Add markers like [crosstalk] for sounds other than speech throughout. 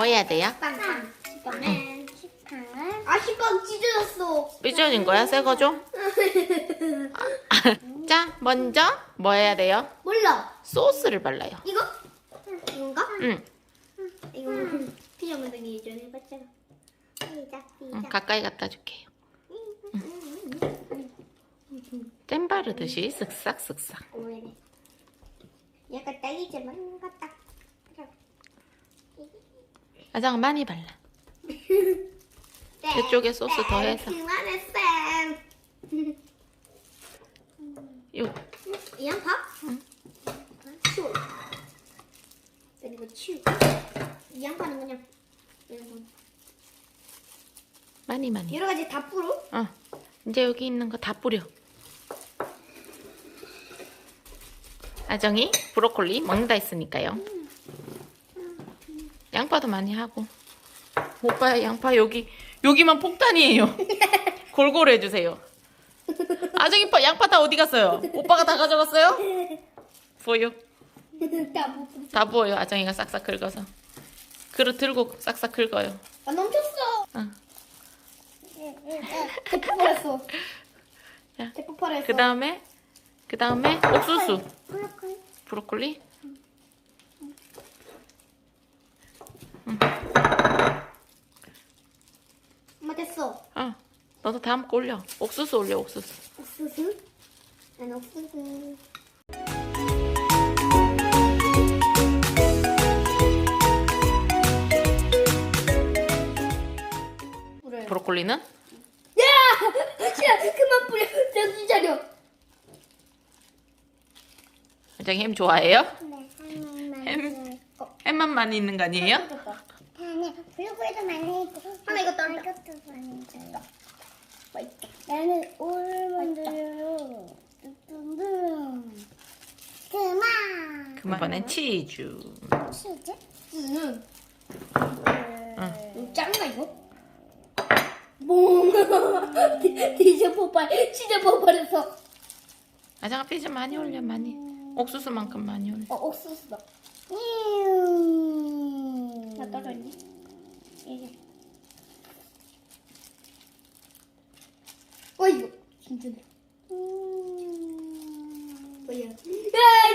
뭐 해야 돼요? 빵빵. 이번엔 식빵을 아 식빵 찢어졌어. 삐져진 거야? 새 거죠? [laughs] 자, 먼저 뭐 해야 돼요? 몰라. 소스를 발라요. 이거? 이건가? 응, 이거 피자 만들기 예전에 해봤잖아. 시작 응, 시작. 가까이 갖다 줄게요. 잼 바르듯이 쓱싹쓱싹. 약간 딸기잼만 같다. 아장 많이 발라. 네. 그쪽에 소스 더해서. 그만해 쌤. 요, 이 양파? 응. 치우. 그리고 치우. 이 양파는 그냥 그냥 많이 많이. 여러 가지 다 뿌려. 어, 이제 여기 있는 거 다 뿌려. 아정이 브로콜리 먹는다 했으니까요. 양파도 많이 하고. 오빠 양파 여기 여기만 폭탄이에요. [laughs] 골고루 해주세요. 아정이 오빠 양파 다 어디 갔어요? 오빠가 다 가져갔어요? 보여. 다 부어요. 아정이가 싹싹 긁어서. 그릇 들고 싹싹 긁어요. 아 넘쳤어. 응. 대폭발했어. 자, 대폭발했어. 그 다음에 그 다음에 옥수수. 브로콜리. 브로콜리. 엄마 됐어. 어, 너도 다음 거 올려. 옥수수 올려, 옥수수. 옥수수? 난 옥수수. 브로콜리는? 야! 야, 그만 뿌려. 정신 차려. 굉장히 햄 좋아해요? 네. 햄. 햄만 많이 있는 거 아니에요? 아니, 블루베리도 많이 있고. 하나 이거 떨어져. 이것도 많이 있어요. 맛있다. 나는 오를 만들어요. 뚱뚱뚱. 그만. 이번엔 치즈. 치즈? 는 응. 짱가 이거? 몽. [laughs] 디저 폭발. 진짜 폭발했어. 아장 앞에 좀 많이 올려, 많이. 옥수수만큼 많이 올려. 어, 옥수수다. 음. 나 떨어졌니? 이게. 진짜. 음. 뭐야? 야,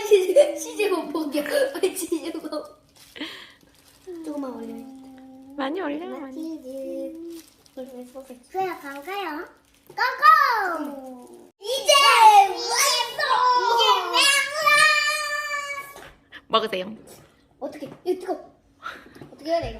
시제, 시제 못 보게. 아, 시제 못. 조금만 올려. 많이 올려, 많이. 치즈. 그래, 갈까요? 고고! 이제 완성! 먹으세요. 어떻게? 이거 뜨거. 어떻게 해야 돼 이거?